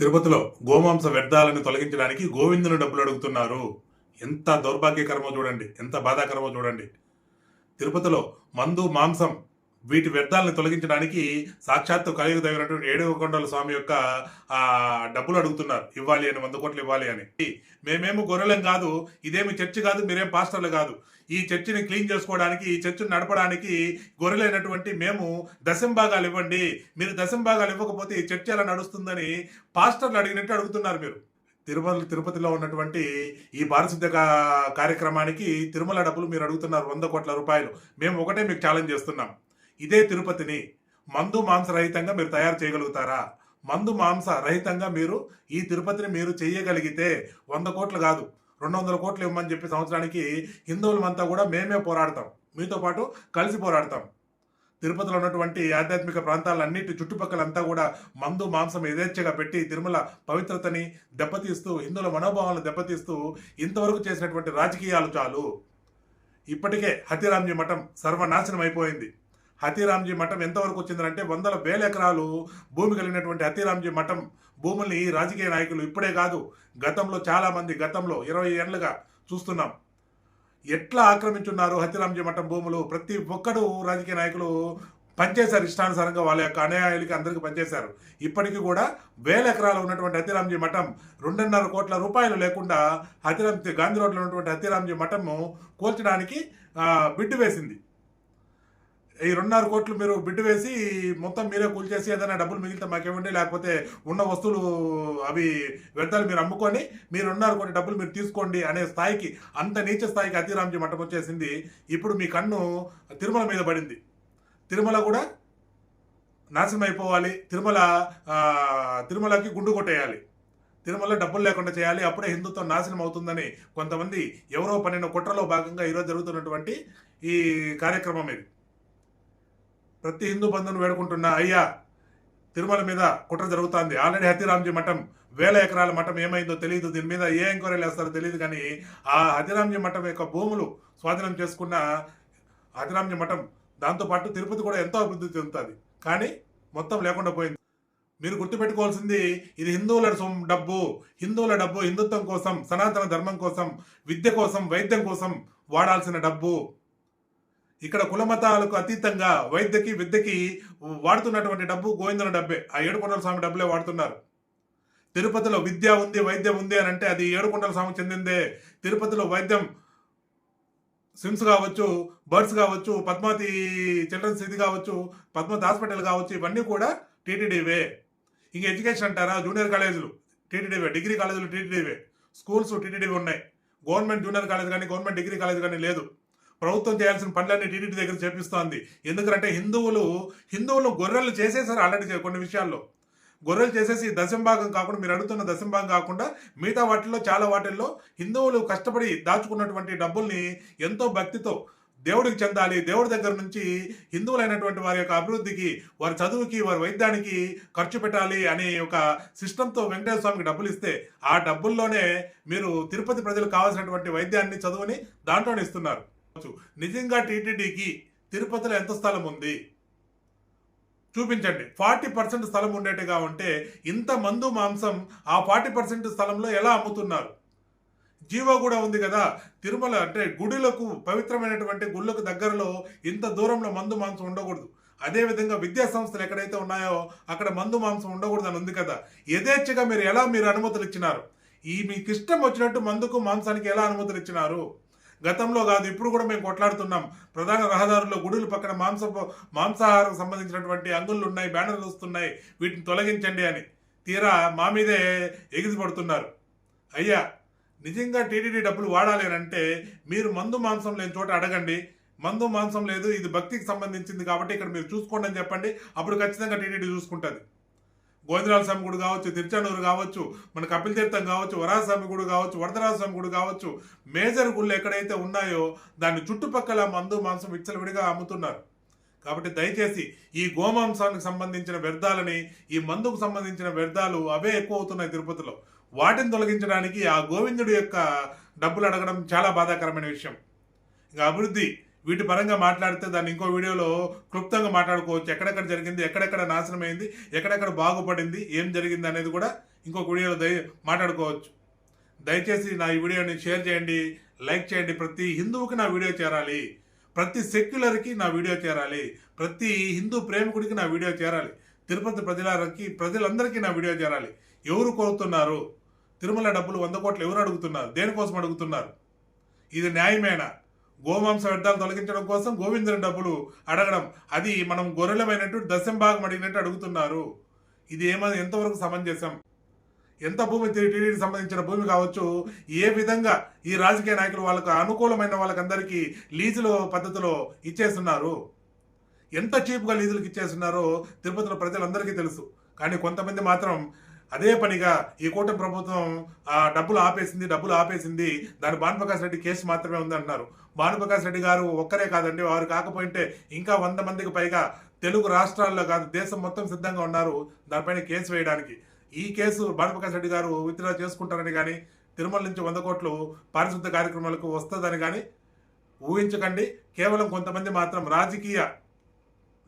తిరుపతిలో గోమాంస వ్యర్థాలను తొలగించడానికి గోవిందుని డబ్బులు అడుగుతున్నారు. ఎంత దౌర్భాగ్యకరమో చూడండి ఎంత బాధాకరమో చూడండి. తిరుపతిలో మందు మాంసం వీటి వ్యర్థాలను తొలగించడానికి సాక్షాత్తు కలియుగ తగినటువంటి ఏడవ కొండల స్వామి యొక్క ఆ డబ్బులు అడుగుతున్నారు. ఇవ్వాలి అని వంద కోట్లు ఇవ్వాలి అని. మేమేమో గొర్రెలం కాదు ఇదేమి చర్చి కాదు మీరేం పాస్టర్లు కాదు. ఈ చర్చిని క్లీన్ చేసుకోవడానికి ఈ చర్చిని నడపడానికి గొర్రెలైనటువంటి మేము దశంభాగాలు ఇవ్వండి. మీరు దశంభాగాలు ఇవ్వకపోతే ఈ చర్చ ఎలా నడుస్తుందని పాస్టర్లు అడిగినట్టు అడుగుతున్నారు మీరు. తిరుమల తిరుపతిలో ఉన్నటువంటి ఈ పారిశుద్ధ కార్యక్రమానికి తిరుమల డబ్బులు మీరు అడుగుతున్నారు వంద కోట్ల రూపాయలు. మేము ఒకటే మీకు ఛాలెంజ్ చేస్తున్నాం. ఇదే తిరుపతిని మందు మాంస రహితంగా మీరు తయారు చేయగలుగుతారా? మందు మాంస రహితంగా మీరు ఈ తిరుపతిని మీరు చేయగలిగితే వంద కోట్లు కాదు. రెండు వందల కోట్లు ఇవ్వమని చెప్పి సంవత్సరానికి హిందువులమంతా కూడా మేమే పోరాడతాం. మీతో పాటు కలిసి పోరాడతాం. తిరుపతిలో ఉన్నటువంటి ఆధ్యాత్మిక ప్రాంతాలన్నిటి చుట్టుపక్కలంతా కూడా మందు మాంసం యథేచ్ఛగా పెట్టి తిరుమల పవిత్రతని దెబ్బతీస్తూ హిందువుల మనోభావాలను దెబ్బతీస్తూ ఇంతవరకు చేసినటువంటి రాజకీయాలు చాలు. ఇప్పటికే హతిరాంజీ మఠం సర్వనాశనం అయిపోయింది హతీరామ్జీ మఠం ఎంతవరకు వచ్చిందంటే వందల వేల ఎకరాలు భూమి కలిగినటువంటి హతీరామ్జీ మఠం భూముల్ని రాజకీయ నాయకులు ఇప్పుడే కాదు గతంలో చాలామంది గతంలో ఇరవై ఏళ్ళుగా చూస్తున్నాం. ఎట్లా ఆక్రమించున్నారు హతిరాంజీ మఠం భూములు? ప్రతి ఒక్కడు రాజకీయ నాయకులు పనిచేశారు ఇష్టానుసారంగా వాళ్ళ యొక్క అనుయాయులకి అందరికీ పనిచేశారు. ఇప్పటికీ కూడా వేల ఎకరాలు ఉన్నటువంటి హతిరాంజీ మఠం రెండున్నర కోట్ల రూపాయలు లేకుండా హతిరామ్ గాంధీ రోడ్లో ఉన్నటువంటి హతిరాంజీ మఠము కూల్చడానికి బిడ్డు వేసింది. ఈ రెండున్నర కోట్లు మీరు బిడ్డు వేసి మొత్తం మీరే కూల్చేసి ఏదైనా డబ్బులు మిగిలితే మాకేమండి? లేకపోతే ఉన్న వస్తువులు అవి వ్యర్థాలు మీరు అమ్ముకొని మీరు రెండున్నర కోటి డబ్బులు మీరు తీసుకోండి అనే స్థాయికి అంత నీచ స్థాయికి అతిరాంజీ మఠం వచ్చేసింది. ఇప్పుడు మీ కన్ను తిరుమల మీద పడింది. తిరుమల కూడా నాశనం అయిపోవాలి. తిరుమల తిరుమలకి గుండు కొట్టేయాలి. తిరుమల డబ్బులు లేకుండా చేయాలి. అప్పుడే హిందుత్వం నాశనం అవుతుందని కొంతమంది ఎవరో పన్నెండు కుట్రలో భాగంగా ఈరోజు జరుగుతున్నటువంటి ఈ కార్యక్రమం ఇది. ప్రతి హిందూ బంధువును వేడుకుంటున్నా అయ్యా తిరుమల మీద కుట్ర జరుగుతోంది. ఆల్రెడీ హతిరామ్జీ మఠం వేల ఎకరాల మఠం ఏమైందో తెలియదు. దీని మీద ఏ ఎంక్వైరీలు వేస్తారో తెలియదు కానీ ఆ హతిరామ్జీ మఠం యొక్క భూములు స్వాధీనం చేసుకున్న హతిరామ్జీ మఠం దాంతోపాటు తిరుపతి కూడా ఎంతో అభివృద్ధి చెందుతుంది. కానీ మొత్తం లేకుండా పోయింది. మీరు గుర్తుపెట్టుకోవాల్సింది ఇది హిందువుల డబ్బు. హిందువుల డబ్బు హిందుత్వం కోసం సనాతన ధర్మం కోసం విద్య కోసం వైద్యం కోసం వాడాల్సిన డబ్బు. ఇక్కడ కులమతాలకు అతీతంగా వైద్యకి విద్యకి వాడుతున్నటువంటి డబ్బు గోవిందన డబ్బే. ఆ ఏడుకొండల స్వామి డబ్బులే వాడుతున్నారు. తిరుపతిలో విద్య ఉంది వైద్యం ఉంది అని అంటే అది ఏడుకొండల స్వామికి చెందిందే. తిరుపతిలో వైద్యం సిమ్స్ కావచ్చు బర్డ్స్ కావచ్చు పద్మావతి చిల్డ్రన్స్ ఇది కావచ్చు పద్మావతి హాస్పిటల్ కావచ్చు ఇవన్నీ కూడా టీటీడీవే ఇంక ఎడ్యుకేషన్ అంటారా? జూనియర్ కాలేజీలు టీటీడీవే డిగ్రీ కాలేజీలు టీటీడీవే స్కూల్స్ టీటీడీవే ఉన్నాయి. గవర్నమెంట్ జూనియర్ కాలేజ్ కానీ గవర్నమెంట్ డిగ్రీ కాలేజ్ కానీ లేదు. ప్రభుత్వం చేయాల్సిన పనులన్నీ టీడీటీ దగ్గర చేపిస్తోంది. ఎందుకంటే హిందువులు హిందువులు గొర్రెలు చేసేసారు ఆల్రెడీ కొన్ని విషయాల్లో. గొర్రెలు చేసేసి దశంభాగం కాకుండా మీరు అడుగుతున్న దశంభాగం కాకుండా మిగతా వాటిల్లో చాలా వాటిల్లో హిందువులు కష్టపడి దాచుకున్నటువంటి డబ్బుల్ని ఎంతో భక్తితో దేవుడికి చెందాలి. దేవుడి దగ్గర నుంచి హిందువులైనటువంటి వారి యొక్క అభివృద్ధికి వారి చదువుకి వారి వైద్యానికి ఖర్చు పెట్టాలి అనే ఒక సిస్టంతో వెంకటేశ్వర స్వామికి డబ్బులు ఇస్తే ఆ డబ్బుల్లోనే మీరు తిరుపతి ప్రజలకు కావాల్సినటువంటి వైద్యాన్ని చదువుని దాంట్లోనే ఇస్తున్నారు. నిజంగా టీటీడీకి తిరుపతిలో ఎంత స్థలం ఉంది? చూపించండి. ఫార్టీ పర్సెంట్ స్థలం ఉండేట్టుగా ఉంటే ఇంత మందు మాంసం ఆ ఫార్టీ పర్సెంట్ స్థలంలో ఎలా అమ్ముతున్నారు? జీవో కూడా ఉంది కదా. తిరుమల అంటే గుడులకు పవిత్రమైనటువంటి గుళ్ళకు దగ్గరలో ఇంత దూరంలో మందు మాంసం ఉండకూడదు. అదేవిధంగా విద్యా సంస్థలు ఎక్కడైతే ఉన్నాయో అక్కడ మందు మాంసం ఉండకూడదు అని ఉంది కదా. యథేచ్ఛగా మీరు ఎలా మీరు అనుమతులు ఇచ్చినారు? ఈ మీకు ఇష్టం వచ్చినట్టు మందుకు మాంసానికి ఎలా అనుమతులు ఇచ్చినారు? గతంలో కాదు ఇప్పుడు కూడా మేము కొట్లాడుతున్నాం. ప్రధాన రహదారుల్లో గుడుల పక్కన మాంస మాంసాహారం సంబంధించినటువంటి అంగుళ్ళు ఉన్నాయి బ్యానర్లు వస్తున్నాయి. వీటిని తొలగించండి అని తీరా మా మీదే ఎగిసిపడుతున్నారు అయ్యా నిజంగా టీటీడీ డబ్బులు వాడాలి అని అంటే మీరు మందు మాంసం లేని చోట అడగండి. మందు మాంసం లేదు ఇది భక్తికి సంబంధించింది కాబట్టి ఇక్కడ మీరు చూసుకోండి అని చెప్పండి. అప్పుడు ఖచ్చితంగా టీటీడీ చూసుకుంటుంది. గోవిందరాజ స్వామి గుడి కావచ్చు తిరుచానూరు కావచ్చు మన కపిల తీర్థం కావచ్చు వరాస్వామి గుడి కావచ్చు వరదరాజ స్వామి గుడి కావచ్చు మేజర్ గుళ్ళు ఎక్కడైతే ఉన్నాయో దాని చుట్టుపక్కల మందు మాంసం విచ్చలవిడిగా అమ్ముతున్నారు. కాబట్టి దయచేసి ఈ గోమాంసానికి సంబంధించిన వ్యర్థాలని ఈ మందుకు సంబంధించిన వ్యర్థాలు అవే ఎక్కువ అవుతున్నాయి తిరుపతిలో. వాటిని తొలగించడానికి ఆ గోవిందుడి యొక్క డబ్బులు అడగడం చాలా బాధాకరమైన విషయం. ఇంకా అభివృద్ధి వీటి పరంగా మాట్లాడితే దాన్ని ఇంకో వీడియోలో క్లుప్తంగా మాట్లాడుకోవచ్చు. ఎక్కడెక్కడ జరిగింది ఎక్కడెక్కడ నాశనం అయింది ఎక్కడెక్కడ బాగుపడింది ఏం జరిగింది అనేది కూడా ఇంకొక వీడియోలో దయ మాట్లాడుకోవచ్చు. దయచేసి నా ఈ వీడియోని షేర్ చేయండి లైక్ చేయండి. ప్రతి హిందువుకి నా వీడియో చేరాలి. ప్రతి సెక్యులర్కి నా వీడియో చేరాలి. ప్రతి హిందూ ప్రేమికుడికి నా వీడియో చేరాలి. తిరుపతి ప్రజలకి ప్రజలందరికీ నా వీడియో చేరాలి. ఎవరు కోరుతున్నారు? తిరుమల డబ్బులు వంద కోట్లు ఎవరు అడుగుతున్నారు? దేనికోసం అడుగుతున్నారు? ఇది న్యాయమేనా? గోమాంస వ్యర్థాలు తొలగించడం కోసం గోవిందుని డబ్బులు అడగడం. అది మనం గొర్రెలమైనట్టు దశం భాగం అడిగినట్టు అడుగుతున్నారు. ఇది ఏమైనా ఎంతవరకు సమంజసం? ఎంత భూమి టీడీకి సంబంధించిన భూమి కావచ్చు? ఏ విధంగా ఈ రాజకీయ నాయకులు వాళ్ళకు అనుకూలమైన వాళ్ళకందరికీ లీజుల పద్ధతిలో ఇచ్చేస్తున్నారు? ఎంత చీప్గా లీజులకు ఇచ్చేస్తున్నారో తిరుపతిలో ప్రజలందరికీ తెలుసు. కానీ కొంతమంది మాత్రం అదే పనిగా ఈ కూటమి ప్రభుత్వం డబ్బులు ఆపేసింది డబ్బులు ఆపేసింది దాని భానుప్రకాష్ రెడ్డి కేసు మాత్రమే ఉందంటున్నారు. భానుప్రకాష్ రెడ్డి గారు ఒక్కరే కాదండి వారు కాకపోయింటే ఇంకా వంద మందికి పైగా తెలుగు రాష్ట్రాల్లో కాదు దేశం మొత్తం సిద్ధంగా ఉన్నారు దానిపైన కేసు వేయడానికి. ఈ కేసు భానుప్రకాష్ రెడ్డి గారు విత్డ్రా చేసుకుంటారని కానీ తిరుమల నుంచి వంద కోట్లు పారిశుద్ధ కార్యక్రమాలకు వస్తుందని కానీ ఊహించకండి. కేవలం కొంతమంది మాత్రం రాజకీయ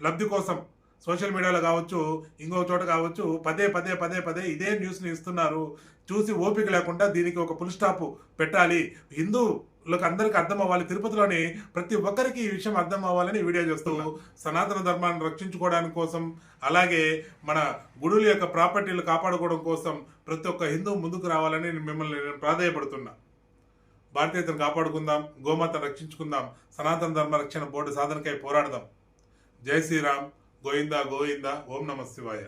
లబ్ధి కోసం సోషల్ మీడియాలో కావచ్చు ఇంకో చోట కావచ్చు పదే పదే పదే పదే ఇదే న్యూస్ని ఇస్తున్నారు. చూసి ఓపిక లేకుండా దీనికి ఒక ఫుల్ స్టాప్ పెట్టాలి. హిందూ హిందువులకు అందరికీ అర్థం అవ్వాలి. తిరుపతిలోని ప్రతి ఒక్కరికి ఈ విషయం అర్థం అవ్వాలని వీడియో చేస్తూ సనాతన ధర్మాన్ని రక్షించుకోవడానికి కోసం అలాగే మన గుడుల యొక్క ప్రాపర్టీలు కాపాడుకోవడం కోసం ప్రతి ఒక్క హిందువు ముందుకు రావాలని నేను మిమ్మల్ని నేను ప్రాధాయపడుతున్నా. భారతీయతను కాపాడుకుందాం గోమాతను రక్షించుకుందాం సనాతన ధర్మ రక్షణ బోర్డు సాధనకై పోరాడదాం. జై శ్రీరామ్ గోవిందా గోవిందా ఓం నమ శివాయ.